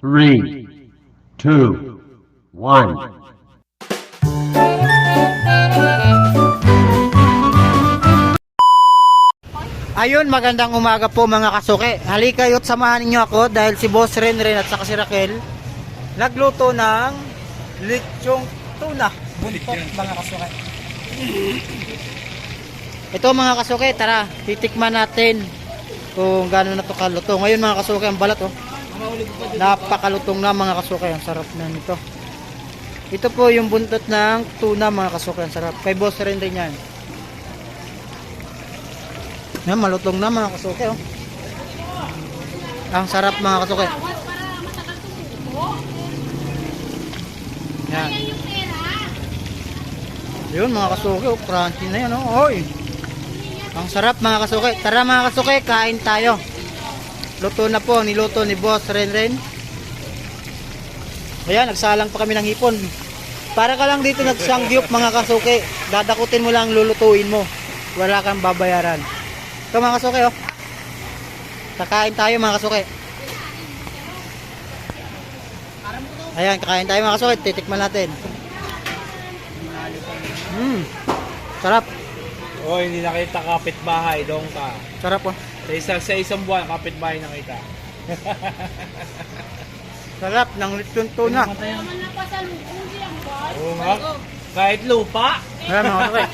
three, two, one. Ayun, magandang umaga po mga kasuke. Halika kayo't samahan ninyo ako dahil si Boss Renren at saka si Raquel nagluto ng lechong tuna. Buntot mga kasuke. Ito mga kasuke, tara, titikman natin kung gaano na to kaluto. Ngayon mga kasuke, ang balat oh. Napakalutong na mga kasuke, ang sarap na nito. Ito po yung buntot ng tuna mga kasuke, ang sarap. Kay Boss Renren yan. Yan, malutong na mga kasuke, oh. Ang sarap mga kasuke. Yan. Yun mga kasuke, oh. Crunchy na yan, oh. Oy. Ang sarap mga kasuke. Tara mga kasuke, kain tayo. Luto na po, niluto ni Boss Renren. Ayan, nagsalang pa kami ng hipon. Para ka lang dito nagsangyup mga kasuke. Dadakutin mo lang, lulutuin mo. Wala kang babayaran. Ito mga kasuke oh. Kakain tayo mga kasuke. Ayan, kakain tayo mga kasuke. Titikman natin. Hmm. Sarap. O, hindi nakita kapitbahay, doon ka. Sarap oh. Sa, isa, sa isang buwan, kapitbahay nakita. Sarap ng lechon tuna. Oo nga. Kahit lupa. Ayan mga.